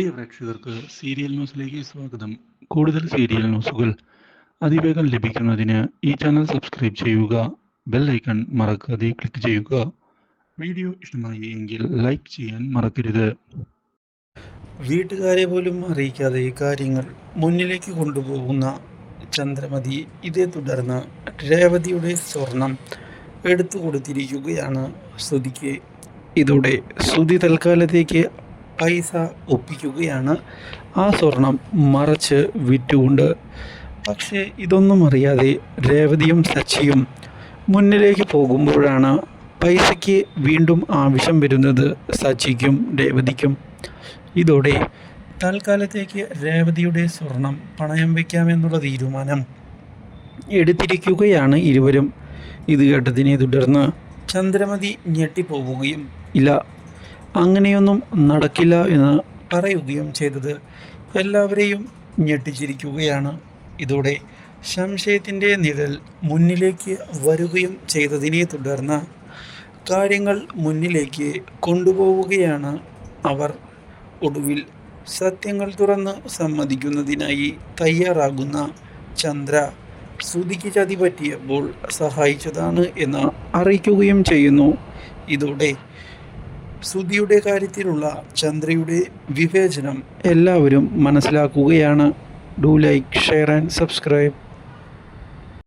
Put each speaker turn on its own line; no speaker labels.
പ്രിയ പ്രേക്ഷകർക്ക് സീരിയൽ ന്യൂസിലേക്ക് സ്വാഗതം. കൂടുതൽ സീരിയൽ ന്യൂസുകൾ അതിവേഗം ലഭിക്കുന്നതിന് ഈ ചാനൽ സബ്സ്ക്രൈബ് ചെയ്യുക ബെൽ ഐക്കൺ മറക്കാതെ ക്ലിക്ക് ചെയ്യുക. വീഡിയോ ഇഷ്ടമായി എങ്കിൽ ലൈക്ക് ചെയ്യാൻ മറക്കരുത്.
വീട്ടുകാരെ പോലും അറിയിക്കാതെ കാര്യങ്ങൾ മുന്നിലേക്ക് കൊണ്ടുപോകുന്ന ചന്ദ്രമതി ഇതേ തുടർന്ന് രേവതിയുടെ സ്വർണം എടുത്തു കൊടുത്തിരിക്കുകയാണ് ശ്രുതിക്ക്. ഇതോടെ ശ്രുതി തൽക്കാലത്തേക്ക് പൈസ ഒപ്പിക്കുകയാണ്. ആ സ്വർണം മറച്ച് വിറ്റുകൊണ്ട്. പക്ഷേ ഇതൊന്നും അറിയാതെ രേവതിയും സച്ചിയും മുന്നിലേക്ക് പോകുമ്പോഴാണ് പൈസയ്ക്ക് വീണ്ടും ആവശ്യം വരുന്നത് സച്ചിക്കും രേവതിക്കും. ഇതോടെ തൽക്കാലത്തേക്ക് രേവതിയുടെ സ്വർണം പണയം വയ്ക്കാമെന്നുള്ള തീരുമാനം എടുത്തിരിക്കുകയാണ് ഇരുവരും. ഇത് കേട്ടതിനെ തുടർന്ന് ചന്ദ്രമതി ഞെട്ടിപ്പോവുകയും ഇല്ല അങ്ങനെയൊന്നും നടക്കില്ല എന്ന് പറയുകയും ചെയ്തത്. എല്ലാവരെയും ഞെട്ടിച്ചിരിക്കുകയാണ്. ഇതോടെ സംശയത്തിന്റെ നിഴൽ മുന്നിലേക്ക് വരികയും ചെയ്തതിനെ തുടർന്ന് കാര്യങ്ങൾ മുന്നിലേക്ക് കൊണ്ടുപോവുകയാണ് അവർ. ഒടുവിൽ സത്യങ്ങൾ തുറന്ന് സമ്മതിക്കുന്നതിനായി തയ്യാറാകുന്ന ചന്ദ്ര ശ്രുതിക്ക് ചതി പറ്റിയപ്പോൾ സഹായിച്ചതാണ് എന്ന് അറിയിക്കുകയും ചെയ്യുന്നു. ഇതോടെ ശ്രുതിയുടെ കാര്യത്തിലുള്ള ചന്ദ്രയുടെ വിവേചനം എല്ലാവരും മനസ്സിലാക്കുകയാണ്. Do like share and subscribe